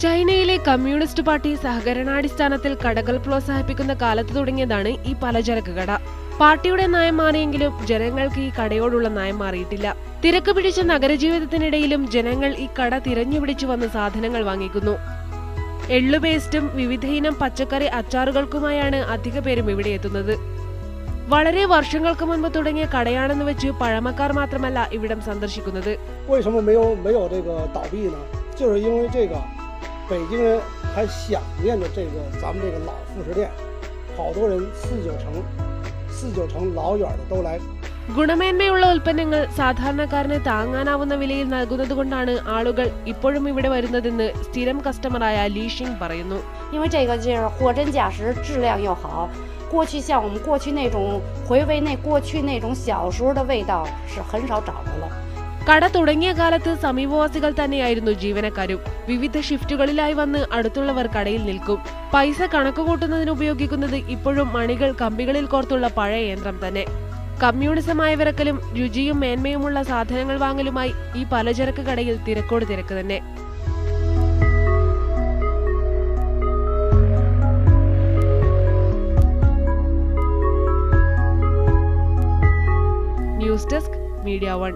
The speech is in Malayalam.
ചൈനയിലെ കമ്മ്യൂണിസ്റ്റ് പാർട്ടി സഹകരണാടിസ്ഥാനത്തിൽ കടകൾ പ്രോത്സാഹിപ്പിക്കുന്ന കാലത്ത് തുടങ്ങിയതാണ് ഈ പലചരക്ക് കട പാർട്ടിയുടെ നയം മാറിയെങ്കിലും ജനങ്ങൾക്ക് ഈ കടയോടുള്ള നയം മാറിയിട്ടില്ല തിരക്ക് പിടിച്ച നഗരജീവിതത്തിനിടയിലും ജനങ്ങൾ ഈ കട തിരഞ്ഞുപിടിച്ചു വന്ന് സാധനങ്ങൾ വാങ്ങിക്കുന്നു എള്ളു പേസ്റ്റും വിവിധയിനം പച്ചക്കറി അച്ചാറുകൾക്കുമായാണ് അധിക പേരും ഇവിടെ എത്തുന്നത് വളരെ വർഷങ്ങൾക്ക് മുൻപ് തുടങ്ങിയ കടയാണെന്ന് വെച്ച് പഴമക്കാർ മാത്രമല്ല ഇവിടം സന്ദർശിക്കുന്നത് 北京人还想念着这个咱们这个老副食店，好多人四九城、四九城老远的都来 ഗുണമേന്മയുള്ള ഉൽപ്പന്നങ്ങൾ സാധാരണക്കാരന് താങ്ങാനാവുന്ന വിലയിൽ നൽകുന്നതുകൊണ്ടാണ് ആളുകൾ ഇപ്പോഴും ഇവിടെ വരുന്നതെന്ന് സ്ഥിരം കസ്റ്റമറായ ലീഷിംഗ് പറയുന്നു 因为这个就是货真价实，质量又好。过去像我们过去那种回味那过去那种小时候的味道是很少找着了。 കട തുടങ്ങിയ കാലത്ത് സമീപവാസികൾ തന്നെയായിരുന്നു ജീവനക്കാരും. വിവിധ ഷിഫ്റ്റുകളിലായി വന്ന് അടുത്തുള്ളവർ കടയിൽ നിൽക്കും. പൈസ കണക്ക് കൂട്ടുന്നതിന് ഉപയോഗിക്കുന്നത് ഇപ്പോഴും മണികൾ കമ്പികളിൽ കോർത്തുള്ള പഴയ യന്ത്രം തന്നെ. കമ്മ്യൂണിസമായ വിറക്കലും രുചിയും മേന്മയുമുള്ള സാധനങ്ങൾ വാങ്ങലുമായി ഈ പലചരക്ക് കടയിൽ തിരക്കോട് തിരക്ക് തന്നെ. News desk media one.